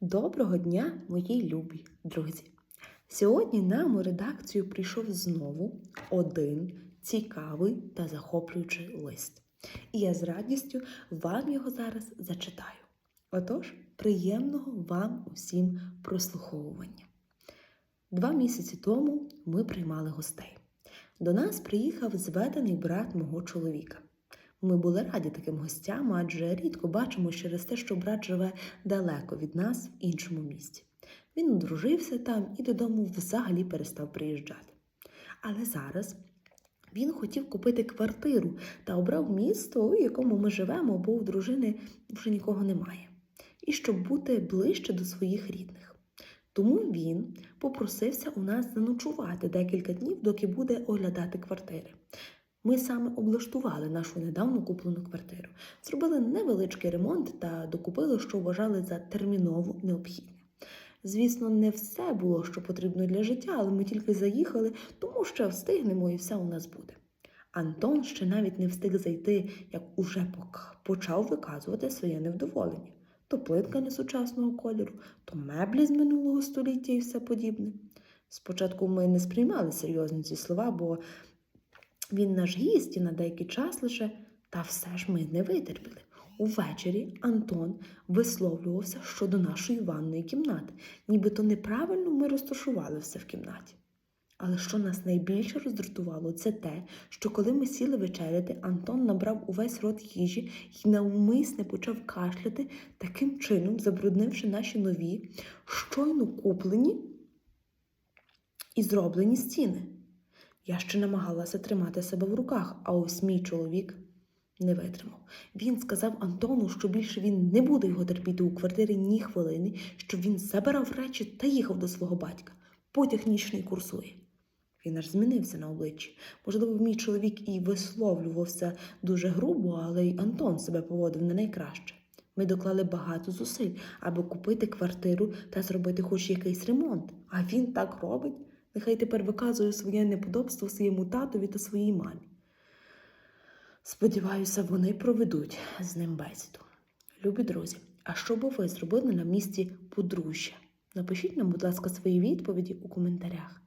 Доброго дня, мої любі друзі! Сьогодні нам у редакцію прийшов знову один цікавий та захоплюючий лист. І я з радістю вам його зараз зачитаю. Отож, приємного вам усім прослуховування. Два місяці тому ми приймали гостей. До нас приїхав зведений брат мого чоловіка. Ми були раді таким гостям, адже рідко бачимо через те, що брат живе далеко від нас в іншому місті. Він одружився там і додому взагалі перестав приїжджати. Але зараз він хотів купити квартиру та обрав місто, у якому ми живемо, бо у дружини вже нікого немає, і щоб бути ближче до своїх рідних. Тому він попросився у нас заночувати декілька днів, доки буде оглядати квартири. Ми саме облаштували нашу недавно куплену квартиру, зробили невеличкий ремонт та докупили, що вважали за терміново необхідне. Звісно, не все було, що потрібно для життя, але ми тільки заїхали, тому ще встигнемо і все у нас буде. Антон ще навіть не встиг зайти, як уже почав виказувати своє невдоволення. То плитка несучасного кольору, то меблі з минулого століття і все подібне. Спочатку ми не сприймали серйозно ці слова, бо він наш гість і на деякий час лише, та все ж ми не витерпіли. Увечері Антон висловлювався щодо нашої ванної кімнати, нібито неправильно ми розташували все в кімнаті. Але що нас найбільше роздратувало, це те, що коли ми сіли вечеряти, Антон набрав увесь рот їжі і навмисне почав кашляти, таким чином забруднивши наші нові, щойно куплені і зроблені стіни. Я ще намагалася тримати себе в руках, а ось мій чоловік не витримав. Він сказав Антону, що більше він не буде його терпіти у квартирі ні хвилини, щоб він забирав речі та їхав до свого батька. Потяг нічний курсує. Він аж змінився на обличчі. Можливо, мій чоловік і висловлювався дуже грубо, але й Антон себе поводив не найкраще. Ми доклали багато зусиль, аби купити квартиру та зробити хоч якийсь ремонт. А він так робить. Нехай тепер виказує своє неподобство своєму татові та своїй мамі. Сподіваюся, вони проведуть з ним бесіду. Любі друзі, а що би ви зробили на місці подружжя? Напишіть нам, будь ласка, свої відповіді у коментарях.